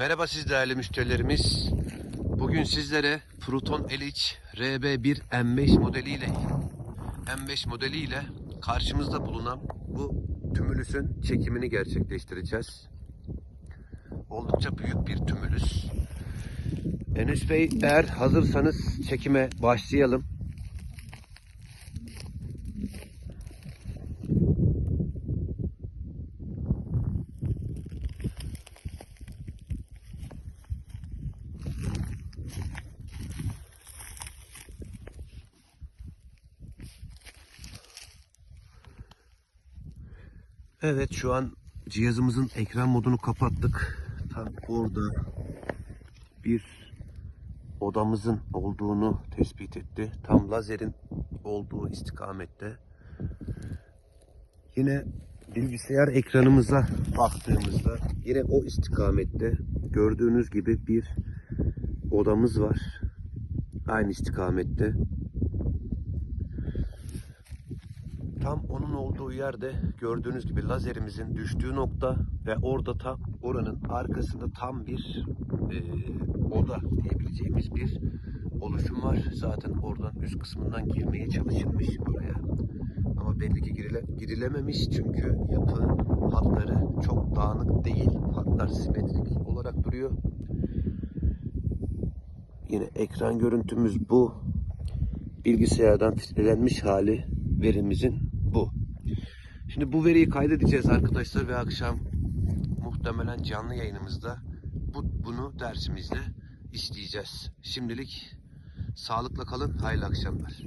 Merhaba siz değerli müşterilerimiz. Bugün sizlere Proton LH RB1 M5 modeliyle M5 modeliyle karşımızda bulunan bu tümülüsün çekimini gerçekleştireceğiz. Oldukça büyük bir tümülüs. Enes Bey eğer hazırsanız çekime başlayalım. Evet şu an cihazımızın ekran modunu kapattık. Tam orada bir odamızın olduğunu tespit etti. Tam lazerin olduğu istikamette. Yine bilgisayar ekranımıza baktığımızda yine o istikamette gördüğünüz gibi bir odamız var. Aynı istikamette. Tam onun olduğu yerde gördüğünüz gibi lazerimizin düştüğü nokta ve orada tam oranın arkasında tam bir e, oda diyebileceğimiz bir oluşum var. Zaten oradan üst kısmından girmeye çalışılmış oraya. Ama belli ki girile, girilememiş çünkü yapı hatları çok dağınık değil. Hatlar simetrik olarak duruyor. Yine ekran görüntümüz bu. Bilgisayardan filtrelenmiş hali verimizin bu. Şimdi bu veriyi kaydedeceğiz arkadaşlar ve akşam muhtemelen canlı yayınımızda bu, bunu dersimizde işleyeceğiz. Şimdilik sağlıkla kalın, hayırlı akşamlar.